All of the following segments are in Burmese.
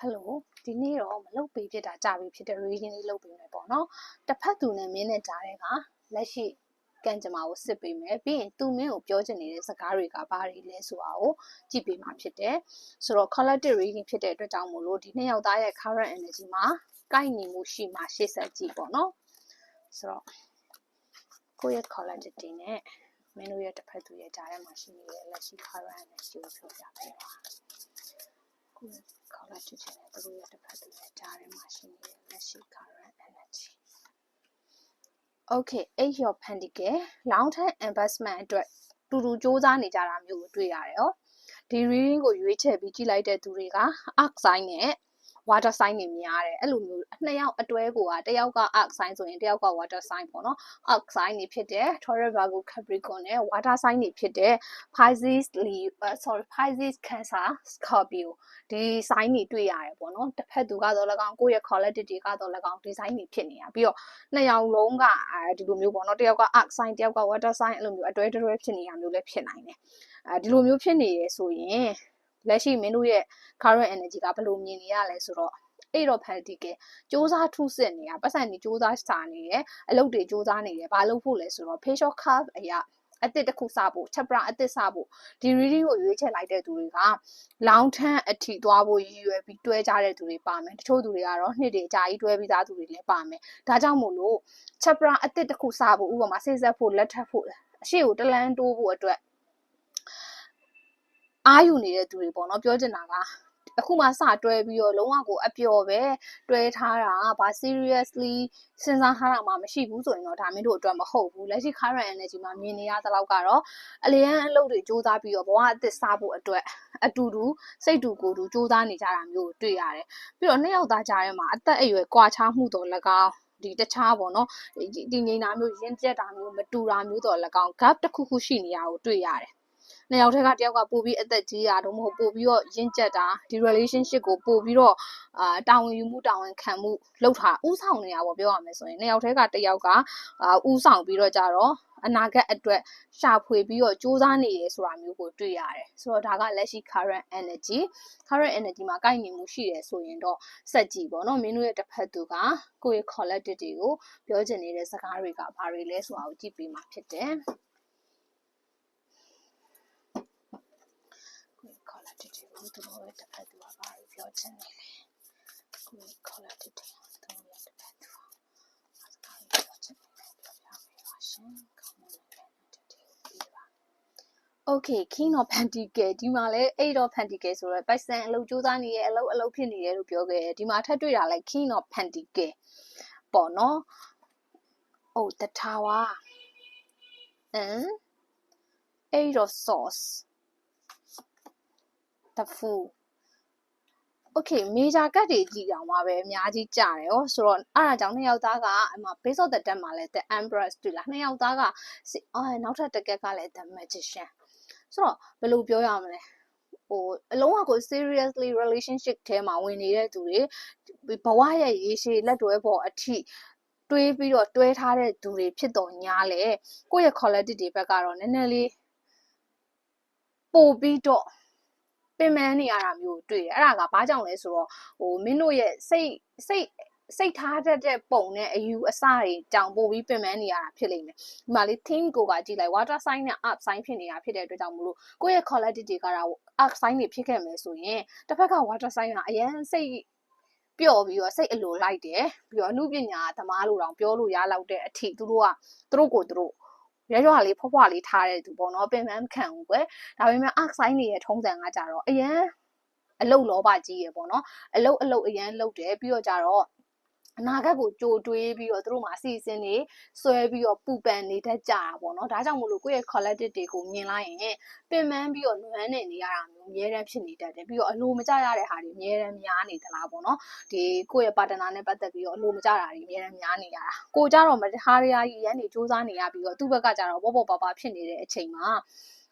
ဟယ်လိုဒီနေ့တော့မလုတ်ပေးဖြစ်တာကြာပြီဖြစ်တဲ့ reading လေးလုပ်ပေးမယ်ပေါ့နော်တစ်ဖက်သူနဲ့မင်းနဲ့ကြားတဲ့ကလက်ရှိကံကြမ္မာကိုစစ်ပေးမယ်ပြီးရင်သူမင်းကိုပြောချင်နေတဲ့စကားတွေကဘာတွေလဲဆိုတာကိုကြည့်ပေးမှာဖြစ်တယ်ဆိုတော့ collective reading ဖြစ်တဲ့အတွက်ကြောင့်မို့လို့ဒီနှစ်ယောက်သားရဲ့ current energy မှာကိုက်ညီမှုရှိမှရှေ့ဆက်ကြည့်ပေါ့နော်ဆိုတော့ကိုယ့်ရဲ့ collective တွေနဲ့မင်းတို့ရဲ့တစ်ဖက်သူရဲ့ကြားထဲမှာရှိနေတဲ့လက်ရှိ current energy ကိုပြောပြပေးပါကိုယ့် ရဲ့ collective တွေနဲ့သူတို့ရဲ့တစ်ဖက်သူရဲ့ကြားထဲမှာရှိနေတဲ့လက်ရှိ current energy Okay, eight your pentacle long term investment အတွက်တူတူစ조사နေကြတာမျိုးကိုတွေ့ရတယ်ဟောဒီ reading ကိုရွေးချယ်ပြီးကြည့်လိုက်တဲ့သူတွေက arc sign နဲ့ water sign တွေများတယ်အဲ့လိုမျိုးနှစ်ယောက်အတွဲကိုကတယောက်က arc sign ဆိုရင်တယောက်က water sign ပေါ့နော် arc sign တွေဖြစ်တဲ့ Taurus Virgo Capricorn နဲ့ water sign တွေဖြစ်တဲ့ Pisces sorry Pisces Cancer Scorpio ဒီ sign တွေတွေ့ရတယ်ပေါ့နော်တစ်ဖက်သူကတော့၎င်းကိုယ့်ရဲ့ collective တွေကတော့၎င်းဒီ sign တွေဖြစ်နေတာပြီးတော့နှစ်ယောက်လုံးကဒီလိုမျိုးပေါ့နော်တယောက်က arc sign တယောက်က water sign အဲ့လိုမျိုးအတွဲတွဲဖြစ်နေတာမျိုးလည်းဖြစ်နိုင်တယ်အဲဒီလိုမျိုးဖြစ်နေရဆိုရင် လက်ရှိမင်းတို့ရဲ့ current energy ကဘယ်လိုမြင်နေရလဲဆိုတော့အဲ့တော့ဖန်တီကဲစ조사ထုစစ်နေတာပတ်စံနေစ조사စာနေတယ်အလုပ်တွေစ조사နေတယ်ဘာလုပ်ဖို့လဲဆိုတော့ facial curve အရာအတစ်တစ်ခုစဖို့ chapter အတစ်စဖို့ဒီ reading ကိုရွေးချယ်လိုက်တဲ့သူတွေက long term အထိသွားဖို့ရည်ရွယ်ပြီးတွဲကြတဲ့သူတွေပါမယ်တချို့သူတွေကတော့နှစ်တွေအကြာကြီးတွဲပြီးသားသူတွေလည်းပါမယ်ဒါကြောင့်မို့လို့ chapter အတစ်တစ်ခုစဖို့ဥပမာစိတ်ဆက်ဖို့လက်ထပ်ဖို့အရှိကိုတလန်းတိုးဖို့အတွက် အားယူနေတဲ့သူတွေပေါ့နော်ပြောချင်တာကအခုမှစတွဲပြီးတော့လုံးဝကိုအပျော်ပဲတွဲထားတာဘာ seriously စဉ်းစားထားတာမှမရှိဘူးဆိုရင်တော့ဒါမင်းတို့အတွက်မဟုတ်ဘူးလက်ရှိ current energy မှာမြင်နေရသလောက်ကတော့အလျံအလုပ်တွေစူးစမ်းပြီးတော့ဘဝအသစ်စားဖို့အတွက်အတူတူစိတ်တူကိုယ်တူစူးစမ်းနေကြတာမျိုးတွေ့ရတယ်ပြီးတော့နှစ်ယောက်သားကြားထဲမှာအသက်အရွယ်ကွာခြားမှုတော့၎င်းဒီတခြားပေါ့နော်ဒီငိန်တာမျိုးရင်းကျက်တာမျိုးမတူတာမျိုးတော့၎င်း gap တစ်ခုခုရှိနေရကိုတွေ့ရတယ် နှစ်ယောက်တည်းကတယောက်ကပို့ပြီးအသက်ကြီးတာတော့မဟုတ်ပို့ပြီးတော့ရင့်ကျက်တာဒီ relationship ကိုပို့ပြီးတော့အာတာဝန်ယူမှုတာဝန်ခံမှုလောက်တာဥဆောင်နေတာပေါ့ပြောရမယ်ဆိုရင်နှစ်ယောက်တည်းကတယောက်ကအာဥဆောင်ပြီးတော့ကြတော့အနာဂတ်အတွက်ရှာဖွေပြီးတော့စူးစမ်းနေရဆိုတာမျိုးကိုတွေ့ရတယ်ဆိုတော့ဒါကလက်ရှိ current energy current energy မှာကိုက်ညီမှုရှိတယ်ဆိုရင်တော့စက်ကြည့်ပေါ့နော်မင်းတို့ရဲ့တစ်ဖက်သူကကိုယ့်ရဲ့ collective တွေကိုပြောချင်နေတဲ့စကားတွေကဘာတွေလဲဆိုတာကိုကြည့်ပြီးမှဖြစ်တယ် သူတို့ရဲ့တစ်ဖက်သူကဘာလို့ပြောချင်နေလဲကိုခေါ်လာတဲ့သူတို့ရဲ့တစ်ဖက်သူကစကားပြောချင်နေတယ်ပြောပြပေးပါရှင်ကောင်းမွန်တဲ့တဲ့ပြီးပါ Okay King of Pentacle ဒီမှာလဲ Eight of Pentacle ဆိုတော့ပိုက်ဆံအလုပ်စူးစမ်းနေရဲ့အလုပ်အလုပ်ဖြစ်နေတယ်လို့ပြောခဲ့တယ်ဒီမှာထပ်တွေ့တာလဲ King of Pentacle ပေါ့နော်။ Oh the tower and Eight of Swords the fool okay major ကတ်တွေကြည့်အောင်ပါပဲအများကြီးကြတယ်ဟောဆိုတော့အဲ့ဒါကြောင့်နှစ်ယောက်သားကအမ base of the deck မှာလဲ the empress တွေ့လားနှစ်ယောက်သားကအော်နောက်ထပ်တစ်ကက်ကလည်း the magician ဆိုတော့ဘယ်လိုပြောရမလဲဟိုအလုံးဝကို seriously relationship ထဲမှာဝင်နေတဲ့သူတွေဘဝရဲ့ရေရှည်လက်တွဲပေါ်အထိတွေးပြီးတော့တွဲထားတဲ့သူတွေဖြစ်တော်ညာလေကိုယ့်ရဲ့ quality တွေဘက်ကတော့နည်းနည်းလေးပို့ပြီးတော့ ပင်ပန်းနေရတာမျိုးတွေ့တယ်အဲ့ဒါကဘာကြောင့်လဲဆိုတော့ဟိုမင်းတို့ရဲ့စိတ်စိတ်စိတ်ထားတတ်တဲ့ပုံနဲ့အယူအဆတွေကြောင့်ပို့ပြီးပင်ပန်းနေရတာဖြစ်လိမ့်မယ်ဒီမှာလေး theme ကိုကကြည့်လိုက် water sign နဲ့ earth sign ဖြစ်နေတာဖြစ်တဲ့အတွက်ကြောင့်မလို့ကိုယ့်ရဲ့ quality တွေကတော့ earth sign တွေဖြစ်ခဲ့မယ်ဆိုရင်တစ်ဖက်က water sign ကအရင်စိတ်ပျော့ပြီးတော့စိတ်အလိုလိုက်တယ်ပြီးတော့အမှုပညာသမားလိုတောင်ပြောလို့ရလောက်တဲ့အထိသူတို့ကသူတို့ကိုသူတို့ ရွရွလေးဖွားဖွားလေးထားတဲ့သူပေါ့နော်ပင်ပန်းမခံဘူးကွယ်ဒါပေမဲ့ arc sign တွေရဲ့ထုံးစံကကြတော့အရန်အလုတ်လောဘကြီးရယ်ပေါ့နော်အလုတ်အလုတ်အရန်လုတ်တယ်ပြီးတော့ကြတော့ အနာဂတ်ကိုကြိုတွေးပြီးတော့သူတို့မှာအစီအစဉ်တွေဆွဲပြီးတော့ပူပန်နေတတ်ကြတာပေါ့နော်ဒါကြောင့်မို့လို့ကိုယ့်ရဲ့ collective တွေကိုမြင်လိုက်ရင်ပင်ပန်းပြီးတော့နွမ်းနေနေရတာမျိုးအများတန်းဖြစ်နေတတ်တယ်ပြီးတော့အလိုမကျရတဲ့ဟာတွေအများတန်းများနေသလားပေါ့နော်ဒီကိုယ့်ရဲ့ partner နဲ့ပတ်သက်ပြီးတော့အလိုမကျတာတွေအများတန်းများနေရတာကိုကြတော့မဟာရယာကြီးရန်နေစူးစမ်းနေရပြီးတော့သူ့ဘက်ကကြတော့ပေါ့ပေါ့ပါပါဖြစ်နေတဲ့အချိန်မှာ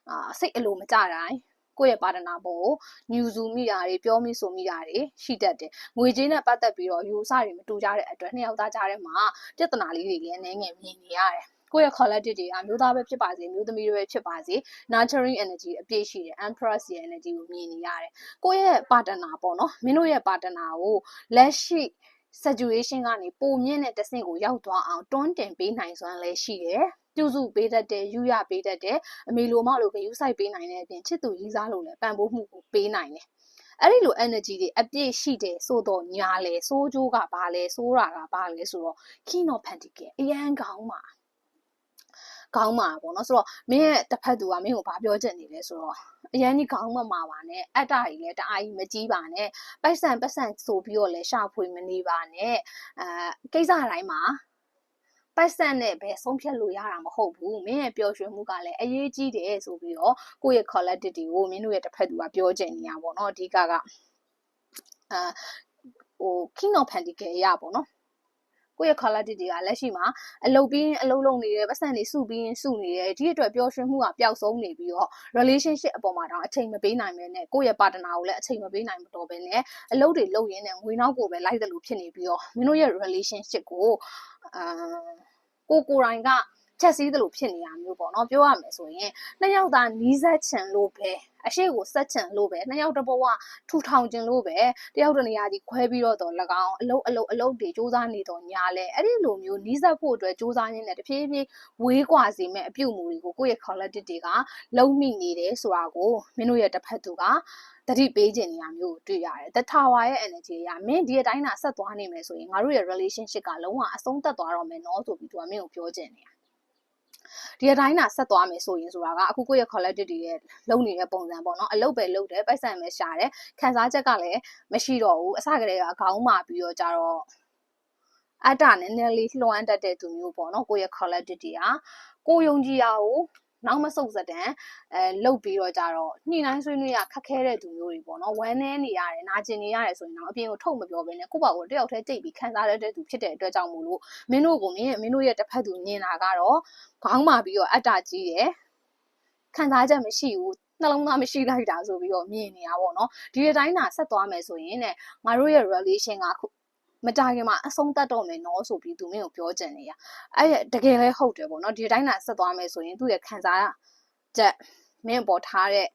အာစိတ်အလိုမကျတိုင်း ကိုယ့်ရဲ့ပါဒနာပေါ်ကိုညူစုမိတာတွေပြောမိဆိုမိတာတွေရှိတတ်တယ်ငွေကြေးနဲ့ပတ်သက်ပြီးတော့ယူဆတွေမတူကြတဲ့အတွက်နှစ်ယောက်သားကြားထဲမှာပြဿနာလေးတွေလည်းနည်းငယ်မြင်နေရတယ်ကိုယ့်ရဲ့ collective တွေအမျိုးသားပဲဖြစ်ပါစေမျိုးသမီးတွေပဲဖြစ်ပါစေ nurturing energy အပြည့်ရှိတယ် empress ရဲ့ energy ကိုမြင်နေရတယ်ကိုယ့်ရဲ့ partner ပေါ့နော်မင်းတို့ရဲ့ partner ကိုလက်ရှိ situation ကနေပုံမြင့်တဲ့တဆင့်ကိုရောက်သွားအောင်တွန်းတင်ပေးနိုင်စွမ်းလည်းရှိတယ် ပြုစုပေးတတ်တယ်ယူရပေးတတ်တယ်အမေလိုမလိုကယူဆိုင်ပေးနိုင်တဲ့အပြင်ချစ်သူရည်စားလို့လည်းပံ့ပိုးမှုကိုပေးနိုင်တယ်အဲ့ဒီလို energy တွေအပြည့်ရှိတယ်ဆိုတော့ညာလေစိုးကြိုးကဘာလဲစိုးတာကဘာလဲဆိုတော့ king of pentacle အရန်ကောင်းပါကောင်းမှာပေါ့နော်ဆိုတော့မင်းရဲ့တစ်ဖက်သူကမင်းကိုဘာပြောချင်နေလဲဆိုတော့အရန်ကြီးကောင်းမမှာပါနဲ့အတ္တကြီးလည်းတအားကြီးမကြီးပါနဲ့ပိုက်ဆံပတ်ဆံဆိုပြီးတော့လည်းရှာဖွေမနေပါနဲ့အဲကိစ္စတိုင်းမှာ ပိုက်ဆံနဲ့ပဲဆုံးဖြတ်လို့ရတာမဟုတ်ဘူးမင်းရဲ့ပျော်ရွှင်မှုကလည်းအရေးကြီးတယ်ဆိုပြီးတော့ကိုယ့်ရဲ့ collective တွေကိုမင်းတို့ရဲ့တစ်ဖက်သူကပြောချင်နေရပါတော့အဓိကကအာဟို king of pentacle ရပါတော့ ကိုယ့်ရဲ့ quality တွေကလက်ရှိမှာအလုပ်ပြီးအလုပ်လုပ်နေတယ်ပတ်စံတွေစုပြီးစုနေတယ်ဒီအတွက်ပျော်ရွှင်မှုကပျောက်ဆုံးနေပြီးတော့ relationship အပေါ်မှာတော့အချိန်မပေးနိုင်ပဲနဲ့ကိုယ့်ရဲ့ partner ကိုလည်းအချိန်မပေးနိုင်မတော့ပဲနဲ့အလုပ်တွေလုပ်ရင်းနဲ့ငွေနောက်ကိုပဲလိုက်တယ်လို့ဖြစ်နေပြီးတော့မင်းတို့ရဲ့ relationship ကိုအာကိုကိုယ်တိုင်က ချက်စည်းသလိုဖြစ်နေတာမျိုးပေါ့နော်ပြောရမယ်ဆိုရင်နှစ်ယောက်သားနီးစပ်ချင်လို့ပဲအရှိကိုဆက်ချင်လို့ပဲနှစ်ယောက်တစ်ဘဝထူထောင်ချင်လို့ပဲတယောက်တစ်နေရာကြီးခွဲပြီးတော့တော့၎င်းအလုံးအလုံးအလုံးတွေစူးစမ်းနေတော့ညာလဲအဲ့ဒီလိုမျိုးနီးစပ်ဖို့အတွက်စူးစမ်းရင်းနဲ့တဖြည်းဖြည်းဝေးကွာစေမဲ့အပြုတ်မှုတွေကိုကိုယ့်ရဲ့ collective တွေကလုံးမိနေတယ်ဆိုတာကိုမင်းတို့ရဲ့တစ်ဖက်သူကတတိပေးခြင်းနေရာမျိုးကိုတွေ့ရတယ်။ The Tower ရဲ့ energy အရမင်းဒီအတိုင်းသာဆက်သွားနေမယ်ဆိုရင်ငါတို့ရဲ့ relationship ကလုံးဝအဆုံးသတ်သွားတော့မယ်နော်ဆိုပြီးသူကမင်းကိုပြောခြင်းနေတာ ဒီအတိုင်းသာဆက်သွားမယ်ဆိုရင်ဆိုတာကအခုကိုယ့်ရဲ့ collective တွေရဲ့လုံနေတဲ့ပုံစံပေါ့နော်အလုပ်ပဲလုပ်တယ်ပိုက်ဆံပဲရှာတယ်ခံစားချက်ကလည်းမရှိတော့ဘူးအစကတည်းကခေါင်းမာပြီးတော့ကြတော့အတ္တနည်းနည်းလေးလွှမ်းတတ်တဲ့သူမျိုးပေါ့နော်ကိုယ့်ရဲ့ collective တွေကကိုယုံကြည်ရအောင် နောက်မဆုတ်စတန်အဲလုတ်ပြီးတော့ကြတော့ညှိနှိုင်းဆွေးနွေးရခက်ခဲတဲ့သူမျိုးတွေပေါ့နော်ဝမ်းနည်းနေရတယ်နာကျင်နေရတယ်ဆိုရင်တော့အပြင်ကိုထုတ်မပြောဘဲနဲ့ကိုယ့်ဘာကိုတယောက်တည်းကြိတ်ပြီးခံစားရတဲ့သူဖြစ်တဲ့အတွက်ကြောင့်မို့လို့မင်းတို့ကိုမင်းမင်းတို့ရဲ့တစ်ဖက်သူညင်တာကတော့ခေါင်းမာပြီးတော့အတ္တကြီးတယ်ခံစားချက်မရှိဘူးနှလုံးသားမရှိလိုက်တာဆိုပြီးတော့မြင်နေရပါတော့နော်ဒီအတိုင်းသာဆက်သွားမယ်ဆိုရင်ねငါတို့ရဲ့ relation က မတာခင်မှာအဆုံးသတ်တော့မယ်နော်ဆိုပြီးသူမင်းကိုပြောကြနေရအဲ့တကယ်လဲဟုတ်တယ်ပေါ့နော်ဒီတိုင်းသာဆက်သွားမယ်ဆိုရင်သူ့ရဲ့ခံစားချက်မင်းပေါ်ထားတဲ့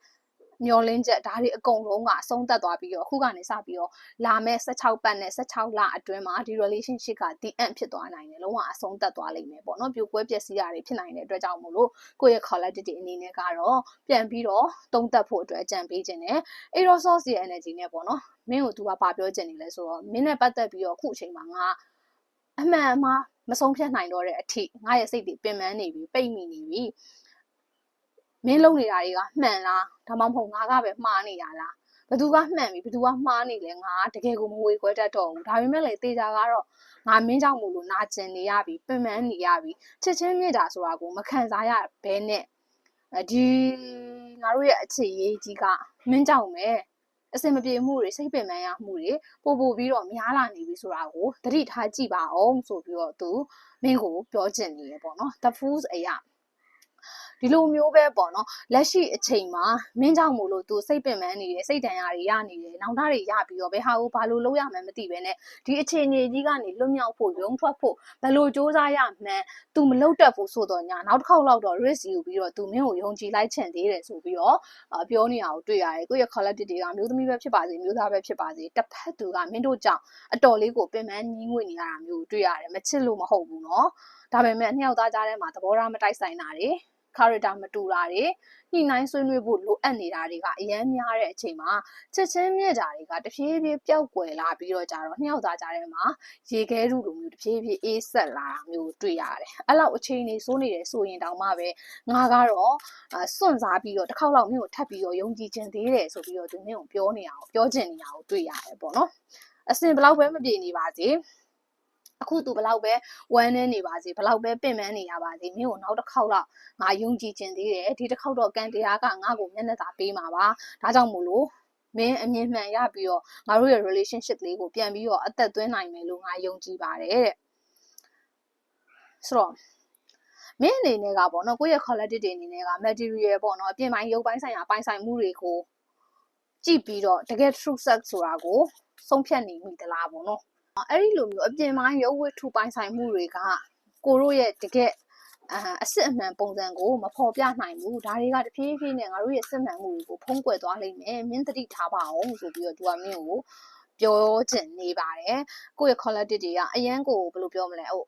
မျောလင်းချက်ဒါတွေအကုန်လုံးကအဆုံးသတ်သွားပြီးတော့အခုကနေစပြီးတော့လာမဲ့16ပတ်နဲ့16လအတွင်းမှာဒီ relationship က the end ဖြစ်သွားနိုင်တယ်လုံးဝအဆုံးသတ်သွားလိမ့်မယ်ပေါ့နော်ပြိုကွဲပျက်စီးတာတွေဖြစ်နိုင်တဲ့အတွက်ကြောင့်မို့လို့ကိုယ့်ရဲ့ quality အနေနဲ့ကတော့ပြန်ပြီးတော့တုံးသက်ဖို့အတွက်အကြံပေးခြင်းနဲ့ aerosource ရဲ့ energy နဲ့ပေါ့နော်မင်းကိုသူကဘာပြောချင်နေလဲဆိုတော့မင်းနဲ့ပတ်သက်ပြီးတော့အခုအချိန်မှာငါအမှန်အမှားမဆုံးဖြတ်နိုင်တော့တဲ့အထိငါရဲ့စိတ်တွေပင်ပန်းနေပြီပိတ်မိနေပြီ မင်းလုံနေတာတွေကမှန်လားဒါမှမဟုတ်ငါကပဲမှားနေတာလားဘသူကမှန်ပြီဘသူကမှားနေလဲငါတကယ်ကိုမဝေခွဲတတ်တော့ဘူးဒါပေမဲ့လေတေချာကတော့ငါမင်းကြောင့်မို့လို့နာကျင်နေရပြီပင်ပန်းနေရပြီချက်ချင်းမြစ်တာဆိုတာကိုမခံစားရဘဲနဲ့ဒီငါတို့ရဲ့အခြေရေးကြီးကမင်းကြောင့်ပဲအစင်မပြေမှုတွေစိတ်ပင်ပန်းရမှုတွေပို့ပို့ပြီးတော့များလာနေပြီဆိုတာကိုသတိထားကြည့်ပါအောင်ဆိုပြီးတော့သူမင်းကိုပြောချင်နေရပေါ့နော် the fools အရာ ဒီလိုမျိုးပဲပေါ့နော်လက်ရှိအချိန်မှာမင်းကြောင့်မို့လို့သူစိတ်ပင်ပန်းနေတယ်စိတ်တန်ရာတွေရနေတယ်နောင်တတွေရပြီးတော့ဘယ်ဟာကိုဘာလို့လုပ်ရမှန်းမသိပဲနဲ့ဒီအခြေအနေကြီးကနေလွတ်မြောက်ဖို့ရုံထွက်ဖို့ဘယ်လိုစ조사ရမှန်းသူမလုပ်တတ်ဘူးဆိုတော့ညာနောက်တစ်ခေါက်လောက်တော့ risk ယူပြီးတော့သူမင်းကိုယုံကြည်လိုက်ချင်သေးတယ်ဆိုပြီးတော့ပြောနေတာကိုတွေ့ရတယ်ကိုယ့်ရဲ့ collective တွေကမျိုးသမီးပဲဖြစ်ပါစေမျိုးသားပဲဖြစ်ပါစေတစ်ဖက်သူကမင်းတို့ကြောင့်အတော်လေးကိုပင်ပန်းညင်းငွေနေရတာမျိုးတွေ့ရတယ်မချစ်လို့မဟုတ်ဘူးเนาะဒါပေမဲ့နှစ်ယောက်သားကြားထဲမှာသဘောထားမတိုက်ဆိုင်တာတွေ character မတူတာတွေညှိနှိုင်းဆွေးနွေးဖို့လိုအပ်နေတာတွေကအများများတဲ့အချိန်မှာချက်ချင်းမြင့်ကြတွေကတဖြည်းဖြည်းပျောက်ကွယ်လာပြီးတော့ကြတော့နှစ်ယောက်သားကြားထဲမှာရေခဲရုလိုမျိုးတဖြည်းဖြည်းအေးဆက်လာတာမျိုးတွေ့ရတယ်။အဲ့လောက်အချိန်နေစိုးနေတယ်ဆိုရင်တောင်မှပဲငါကတော့စွန့်စားပြီးတော့တစ်ခေါက်လောက်မျိုးထပ်ပြီးတော့ယုံကြည်ခြင်းသေးတယ်ဆိုပြီးတော့သူမျိုးကိုပြောနေအောင်ပြောချင်နေအောင်တွေ့ရတယ်ပေါ့နော်။အစင်ဘလောက်ပဲမပြေနေပါစေ။ အခုသူဘလောက်ပဲဝမ်းနေနေပါစေဘလောက်ပဲပင်ပန်းနေရပါစေမင်းကိုနောက်တစ်ခေါက်တော့ငါယုံကြည်ခြင်းသေးတယ်ဒီတစ်ခေါက်တော့ကံတရားကငါ့ကိုမျက်နှာသာပေးမှာပါဒါကြောင့်မို့လို့မင်းအမြင်မှန်ရပြီးတော့ငါတို့ရဲ့ relationship လေးကိုပြန်ပြီးတော့အသက်သွင်းနိုင်မယ်လို့ငါယုံကြည်ပါတယ်တဲ့ဆိုတော့မင်းအနေနဲ့ကပေါ့နော်ကိုယ့်ရဲ့ quality တွေအနေနဲ့က material ပေါ့နော်အပြင်ပိုင်းရုပ်ပိုင်းဆိုင်ရာပိုင်ဆိုင်မှုတွေကိုကြည့်ပြီးတော့တကယ် true sex ဆိုတာကိုဆုံးဖြတ်နေမိသလားပေါ့နော် အဲ့ဒီလိုမျိုးအပြင်ပိုင်းရုပ်ဝတ္ထုပိုင်ဆိုင်မှုတွေကကိုတို့ရဲ့တကယ်အာအစစ်အမှန်ပုံစံကိုမဖော်ပြနိုင်ဘူးဒါတွေကတဖြည်းဖြည်းနဲ့ငါတို့ရဲ့စစ်မှန်မှုကိုဖုံးကွယ်သွားလိမ့်မယ်မင်းသတိထားပါအောင်ဆိုပြီးတော့သူကမင်းကိုပြောချင်နေပါတယ်ကိုယ့်ရဲ့ quality တွေကအရန်ကိုဘယ်လိုပြောမလဲဟို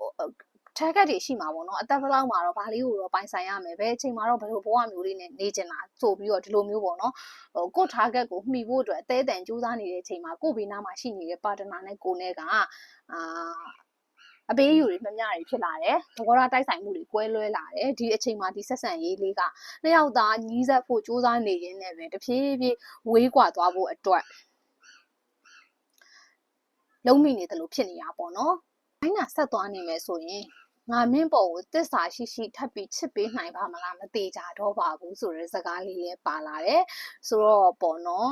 target တွေရှိမှာပေါ့နော်အသက်ဘယ်လောက်မှာတော့ဘာလေးကိုတော့ပိုင်ဆိုင်ရမယ်ဘယ်အချိန်မှာတော့ဘယ်လိုဘဝမျိုးလေးနဲ့နေချင်တာဆိုပြီးတော့ဒီလိုမျိုးပေါ့နော်ဟိုကို target ကိုမှီဖို့အတွက်အသေးအတန်ကြိုးစားနေတဲ့အချိန်မှာကိုဘေးနားမှာရှိနေတဲ့ partner နဲ့ကိုနဲ့ကအာအပေးယူတွေမမျှတွေဖြစ်လာတယ်။သဘောထားတိုက်ဆိုင်မှုတွေကွဲလွဲလာတယ်။ဒီအချိန်မှာဒီဆက်ဆံရေးလေးကနှစ်ယောက်သားညီးဆက်ဖို့စူးစမ်းနေရင်းနဲ့ပဲတဖြည်းဖြည်းဝေးကွာသွားဖို့အတွက်လုံးမိနေတယ်လို့ဖြစ်နေတာပေါ့နော်။အဲ့နာဆက်သွားနေမယ်ဆိုရင် ငါမင်းပေါ်ကိုတစ္ဆာရှိရှိထပ်ပြီးချစ်ပေးနိုင်ပါမလားမသေးကြတော့ပါဘူးဆိုတဲ့စကားလေးလည်းပါလာတယ်ဆိုတော့ပေါ့နော်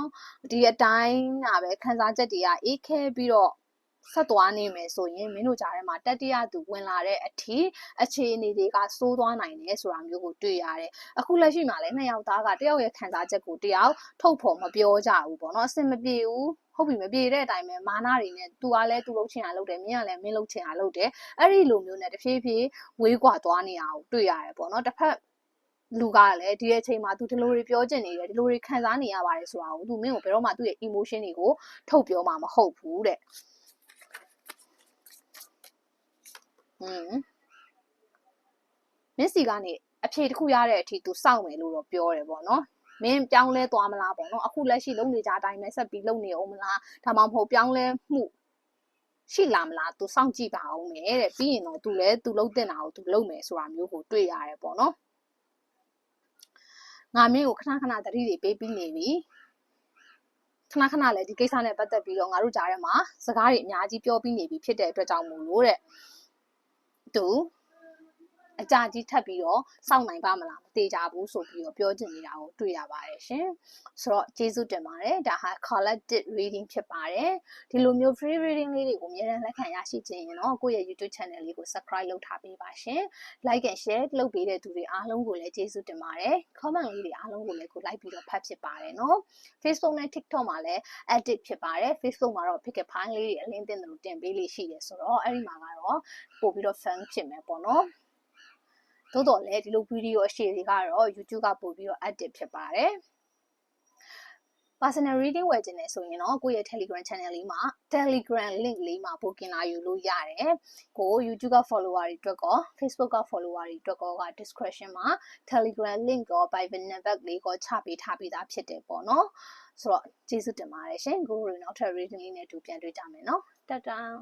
ဒီအတိုင်းကပဲခန်းစားချက်တွေကအေးခဲပြီးတော့ဆက်သွားနေမယ်ဆိုရင်မင်းတို့ကြားထဲမှာတတိယသူဝင်လာတဲ့အထိအခြေအနေတွေကစိုးသွားနိုင်တယ်ဆိုတာမျိုးကိုတွေ့ရတယ်။အခုလက်ရှိမှာလည်းနှစ်ယောက်သားကတယောက်ရဲ့ခံစားချက်ကိုတယောက်ထုတ်ဖော်မပြောကြဘူးပေါ့နော်။အဆင်မပြေဘူး။ ဟုတ်ပြီမပြေတဲ့အတိုင်းပဲမာနာတွေနဲ့ तू ကလည်းသူ့လုပ်ချင်တာလုပ်တယ်မင်းကလည်းမင်းလုပ်ချင်တာလုပ်တယ်အဲ့ဒီလိုမျိုးနဲ့တဖြည်းဖြည်းဝေးကွာသွားနေတာကိုတွေ့ရတယ်ပေါ့နော်တစ်ဖက်လူကလည်းဒီအချိန်မှာ तू ဒီလိုတွေပြောချင်နေတယ်ဒီလိုတွေခံစားနေရပါတယ်ဆိုတာကို तू မင်းကိုဘယ်တော့မှသူ့ရဲ့ emotion တွေကိုထုတ်ပြောမှာမဟုတ်ဘူးတဲ့อืมမင်းစီကနေအဖြေတစ်ခုရတဲ့အထိ तू စောင့်မယ်လို့တော့ပြောတယ်ပေါ့နော် မင်းပြောင်းလဲသွားမလားပေါ့နော်အခုလက်ရှိလုပ်နေကြအတိုင်းပဲဆက်ပြီးလုပ်နေအောင်မလားဒါမှမဟုတ်ပြောင်းလဲမှုရှိလာမလားသူစောင့်ကြည့်ပါအောင်လေတဲ့ပြီးရင်တော့သူလည်းသူလုံးတင်တာကိုသူလုံးမယ်ဆိုတာမျိုးကိုတွေ့ရတယ်ပေါ့နော်ငါမင်းကိုခဏခဏတတိတွေပေးပြီးနေပြီခဏခဏလည်းဒီကိစ္စနဲ့ပတ်သက်ပြီးတော့ငါတို့ကြားထဲမှာစကားတွေအများကြီးပြောပြီးနေပြီဖြစ်တဲ့အတွက်ကြောင့်မို့လို့တဲ့သူ အကြကြီးထပ်ပြီးတော့စောင့်နိုင်ပါမလားမသေးကြဘူးဆိုပြီးတော့ပြောချင်နေတာကိုတွေ့ရပါတယ်ရှင်ဆိုတော့ကျေးဇူးတင်ပါတယ်ဒါဟာ collected reading ဖြစ်ပါတယ်ဒီလိုမျိုး free reading လေးတွေကိုအများအားလက်ခံရရှိခြင်းရင်တော့ကိုယ့်ရဲ့ YouTube channel လေးကို subscribe လုပ်ထားပေးပါရှင် like and share လုပ်ပေးတဲ့သူတွေအားလုံးကိုလည်းကျေးဇူးတင်ပါတယ် comment လေးတွေအားလုံးကိုလည်းကို like ပြီးတော့ဖတ်ဖြစ်ပါတယ်နော် Facebook နဲ့ TikTok မှာလည်း active ဖြစ်ပါတယ် Facebook မှာတော့ pick up file လေးတွေအလင်းတင်တယ်လို့တင်ပေးလေးရှိတယ်ဆိုတော့အဲ့ဒီမှာကတော့ပို့ပြီးတော့ fan ဖြစ်မယ်ပေါ့နော် သို့တော်လည်းဒီလိုဗီဒီယိုအရှိတွေကတော့ YouTube ကပို့ပြီးတော့ active ဖြစ်ပါတယ် personal reading ဝယ်ခြင်းနဲ့ဆိုရင်တော့ကိုယ့်ရဲ့ Telegram channel လေးမှာ Telegram link လေးမှာပို့ကင်လာယူလို့ရတယ်။ကို YouTube က follower တွေအတွက်ကော Facebook က follower တွေအတွက်ကောက description မှာ Telegram link ကော private network လေးကောချပေးထားပြီးသားဖြစ်တယ်ပေါ့နော်။ဆိုတော့ကျေးဇူးတင်ပါတယ်ရှင်။ကိုရိုနောက်ထပ် reading လေးနဲ့အတူပြန်တွေ့ကြမယ်နော်။တတား